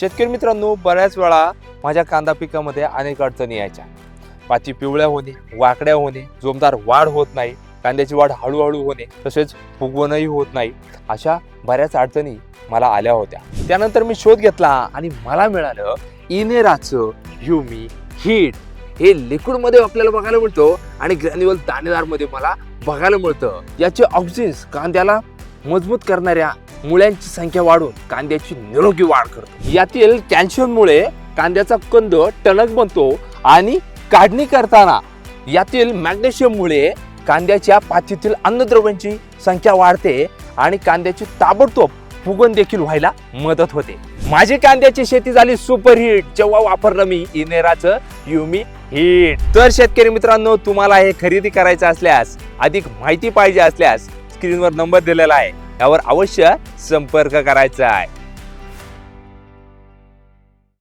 शेतकरी मित्रांनो बऱ्याच वेळा माझ्या कांदा पिकामध्ये अनेक अडचणी यायच्या. पाती पिवळ्या होणे वाकड्या होणे जोमदार वाढ होत नाही कांद्याची वाढ हळूहळू होणे तसेच फुगवणही होत नाही अशा बऱ्याच अडचणी मला आल्या होत्या. त्यानंतर मी शोध घेतला आणि मला मिळालं इनेराचं ह्युमी हिट. हे लिक्विडमध्ये आपल्याला बघायला मिळतं आणि ग्रॅन्युअल दाणेदारमध्ये मला बघायला मिळतं. याचे ऑक्सिन्स कांद्याला मजबूत करणाऱ्या मुळ्यांची संख्या वाढून कांद्याची निरोगी वाढ करतो. यातील कॅल्शियममुळे कांद्याचा कंद टणक बनतो आणि काढणी करताना यातील मॅग्नेशियममुळे कांद्याच्या पातीतील अन्नद्रव्यांची संख्या वाढते आणि कांद्याची ताबडतोब फुगवण देखील व्हायला मदत होते. माझी कांद्याची शेती झाली सुपर हिट. जेव्हा वापरलं मी इनेराचं युमी हिट. तर शेतकरी मित्रांनो तुम्हाला हे खरेदी करायचं असल्यास अधिक माहिती पाहिजे असल्यास स्क्रीनवर नंबर दिलेला आहे. यावर अवश्य संपर्क करायचा आहे.